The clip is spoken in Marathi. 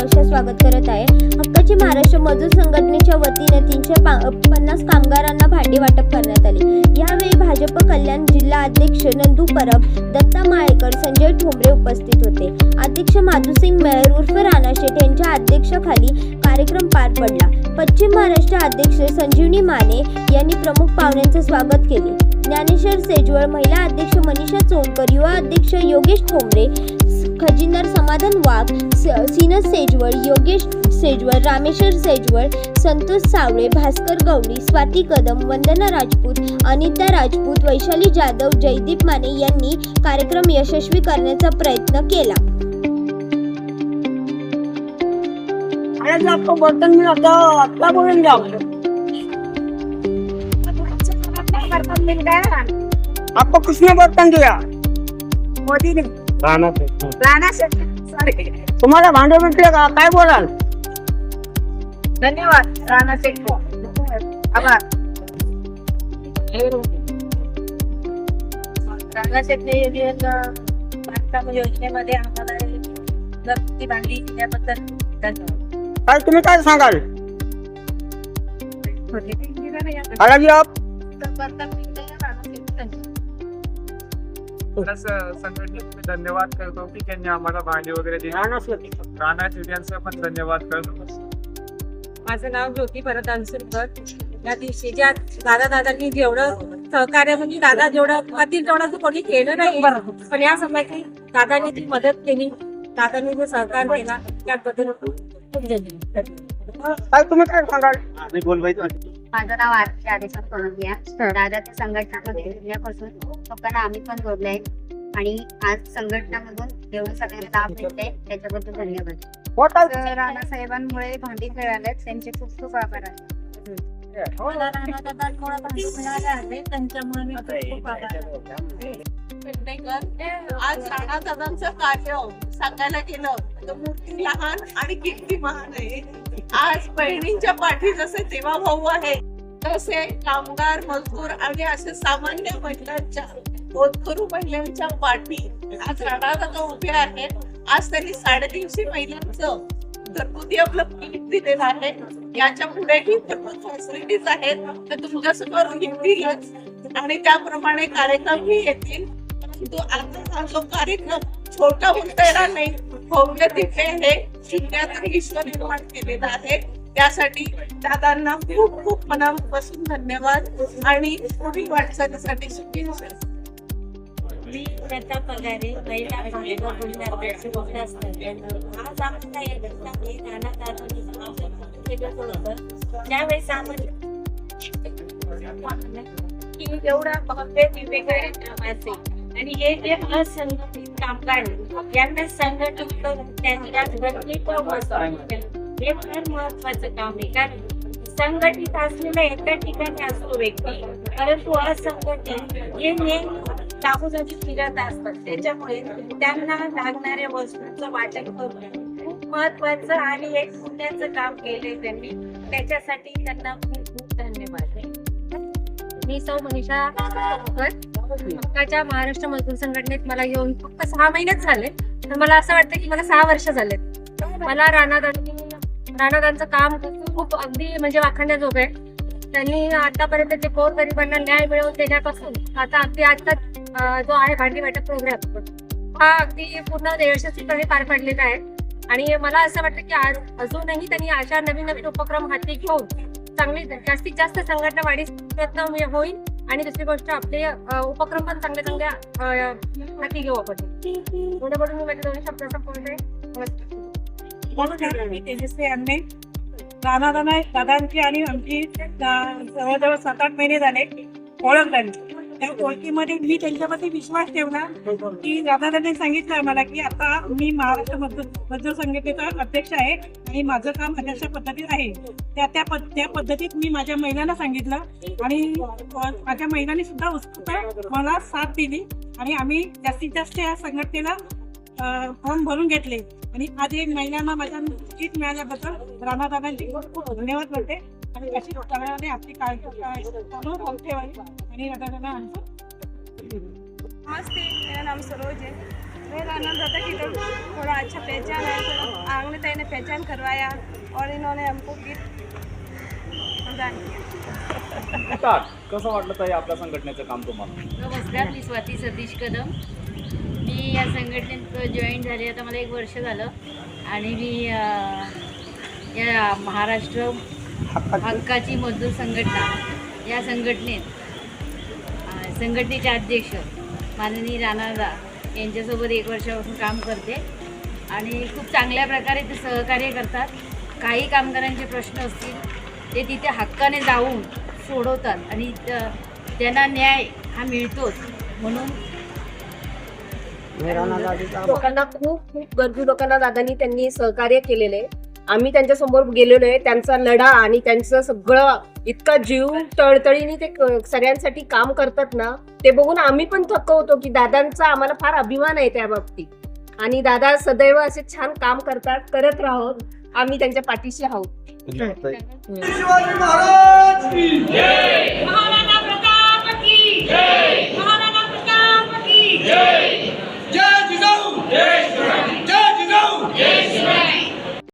न्यूजमध्ये सहर्ष स्वागत करत आहे. हक्काची महाराष्ट्र मजूर संघटनेच्या वतीने तीनशे पन्नास कामगारांना भांडी वाटप करण्यात आले. यावेळी भाजप कल्याण जिल्हा अध्यक्ष नंदू परब दत्ता माळेकर संजय ठोंबरे उपस्थित होते. अध्यक्ष माधुसिंग मेहर उर्फ राणा शेठ यांच्या अध्यक्षाखाली कार्यक्रम पार पडला. पश्चिम महाराष्ट्र अध्यक्ष संजीवनी माने यांनी प्रमुख पाहुण्यांचे स्वागत केले. ज्ञानेश्वर सेजवळ महिला अध्यक्ष मनीषा चोनकर युवा अध्यक्ष योगेश ठोंबरे खजिनदार समाधान वाघ सीनस सेजवळ योगेश सेजवळ रामेश्वर सेजवळ संतोष सावळे भास्कर गवळी स्वाती कदम वंदना राजपूत अनिता राजपूत वैशाली जाधव जयदीप माने यांनी कार्यक्रम यशस्वी करण्याचा प्रयत्न केला. बर्तन मिला तो अच्छा बोलेंगे आप बर्तन मिल गया आपको किसने बर्तन दिया मोदी ने राणा सॉरी तुम्हाला भांडे भेटले का? काय बोलाल? धन्यवाद. राणा शेठ आभार. राणा बांधकाम योजनेमध्ये आम्हाला धन्यवाद. काय तुम्ही काय सांगाल? बालाजी आप? बर्तन प्लस संघटनेत मी धन्यवाद करतो की त्यांनी आम्हाला भांडी वगैरे दिली. राणा पण धन्यवाद करतो. माझं नाव ज्योती भरत अनसुरकर या दिवशी ज्या दादा दादांनी जेवढं सहकार्य म्हणजे दादा जेवढं तेवढं तर कोणी केलं नाही. पण या समयाची दादांनी ती मदत केली दादांनी जो सहकार केला त्याबद्दल खूप धन्यवाद. काय तुम्ही काय सांगाल? माझं नाव आरती आदेशात सोनगिया दादाच्या संघटनामध्ये जुन्यापासून लोकांना आम्ही पण जोडले आहे. आणि आज संघटनामधून एवढं सगळ्यांना लाभ भेटते त्याच्याबद्दल धन्यवाद. होता. तर राणा साहेबांमुळे भांडी मिळाल्यात त्यांचे खूप खूप आभार आहे. मला राणादादांमुळे भांडी मिळाले आहे त्यांच्यामुळे मी खूप खूप आभार. पेडणेकर आज राणा दादांचं कार्य हो. सांगायला गेलं तर मूर्ती लहान आणि किती महान आहे. आज बहिणींच्या पाठी जसे देवा भाऊ आहे तसे कामगार मजदूर आणि असे सामान्य महिलांच्या होतकरू महिलांच्या पाठी आज राणा दादा उभे आहेत. आज त्यांनी साडेतीनशे महिलांचं घरगुती आपलं पीठ दिलेलं आहे. याच्या पुढेही भरपूर फॅसिलिटीज आहेत. तर तुमच्यासमोर येतीलच. आणि त्याप्रमाणे कार्यक्रमही येतील. परंतु आता हा जो कार्यक्रम छोटा होता येणार नाही. भव्य दिव्य हे शून्यात ईश्वर निर्माण केलेला आहे. त्यासाठी दादांना खूप खूप मनापासून धन्यवाद आणि पुढील वाटचालीसाठी शुभेच्छा. मी प्रथा पगारे महिला आज आम्हाला या घटनाने नाना दादांनी समावेश केलं होतं. त्यावेळेस आम्हाला की एवढा भव्य वेगवेगळे कामाचे आणि हे जे असंघटित कामगार यांना संघटित करून त्यांनी आज घटनेत हे फार महत्वाचं काम आहे कारण संघटित असलेला एका ठिकाणी असतो व्यक्ती परंतु असंघटित हे नेहमी जागोजागी फिरत असतात. त्याच्यामुळे त्यांना लागणाऱ्या वस्तूंचं वाटप करून खूप महत्वाचं आणि एक पुण्याचं काम केलंय त्यांनी. त्याच्यासाठी त्यांना खूप खूप धन्यवाद. मी सौ मनीषा हक्काच्या महाराष्ट्र मजदूर संघटनेत मला येऊन फक्त सहा महिनेच झाले. तर मला असं वाटतं की मला सहा वर्ष झालेत. मला राणादांनी राणादांचं काम खूप अगदी म्हणजे वाखाणण्याजोगं आहे. त्यांनी आतापर्यंत जे कोर गरिबांना न्याय मिळवून देण्यापासून आता अगदी आता जो आहे भांडी वाटप प्रोग्राम हा अगदी पूर्ण यशस्वीपणे पार पडलेला आहे. आणि मला असं वाटतं की आज अजूनही त्यांनी अशा नवीन नवीन उपक्रम हाती घेऊन चांगली जास्तीत जास्त संघटना वाढीस प्रयत्न होईल. आणि दुसरी गोष्ट आपले उपक्रम पण चांगल्या चांगल्या नक्की घेऊ आपण. एवढं बोलून मी माझ्या दोन्ही शब्दाचा संपवते आहे म्हणून तेजस्वी यांनी. राणा दादा दादांची आणि आमची जवळजवळ सात आठ महिने झाले ओळख झाली त्या ओळखीमध्ये मी त्यांच्यावरती विश्वास ठेवला की दादांनी सांगितलं मला की आता मी महाराष्ट्र मजदूर संघटनेचा अध्यक्ष आहे आणि माझं काम अशा पद्धतीत आहे. त्या त्या त्या पद्धतीत मी माझ्या महिलांना सांगितलं आणि माझ्या महिलांनी सुद्धा उत्सुकता मला साथ दिली आणि आम्ही जास्तीत जास्त या संघटनेला फॉर्म भरून घेतले. आणि आज एक महिलांना माझ्या सीट मिळाल्याबद्दल राणा दादांची खूप खूप धन्यवाद म्हणते. आणि अशी सगळ्यांनी आपली काळजी राहू ठेवावी आणि नमस्ते मेरा नाम सरोज है। बहुत आनंद होता कि तो थोड़ा अच्छा पहचान है थोड़ा आंगने तय ने पहचान करवाया और इन्होंने हमको गिफ्ट प्रदान किया। कसं वाटलं ताई आपल्या संघटनेचं काम तुम्हाला? नमस्कार मी स्वाती सतीश कदम. मी या संघटनेत जॉईन झाले आता मला एक वर्ष झालं. आणि मी या महाराष्ट्र हक्काची. मजदूर संघटना. या संघटनेत संघटनेचे अध्यक्ष माननीय राणादा यांच्यासोबत एक वर्षापासून काम करते आणि खूप चांगल्या प्रकारे ते सहकार्य करतात. काही कामगारांचे प्रश्न असतील ते तिथे हक्काने जाऊन सोडवतात आणि त्यांना न्याय हा मिळतोच. म्हणून लोकांना खूप खूप गरजू लोकांना दादांनी त्यांनी सहकार्य केलेलं. आहे आम्ही त्यांच्यासमोर गेलेलो आहे त्यांचा लढा आणि त्यांचं सगळं इतका जीव तळतळीने ते सगळ्यांसाठी काम करतात ना ते बघून आम्ही पण थक्क होतो की दादांचा आम्हाला फार अभिमान आहे त्या बाबतीत. आणि दादा सदैव असे छान काम करतात करत राहो आम्ही त्यांच्या पाठीशी आहोत. जय जय.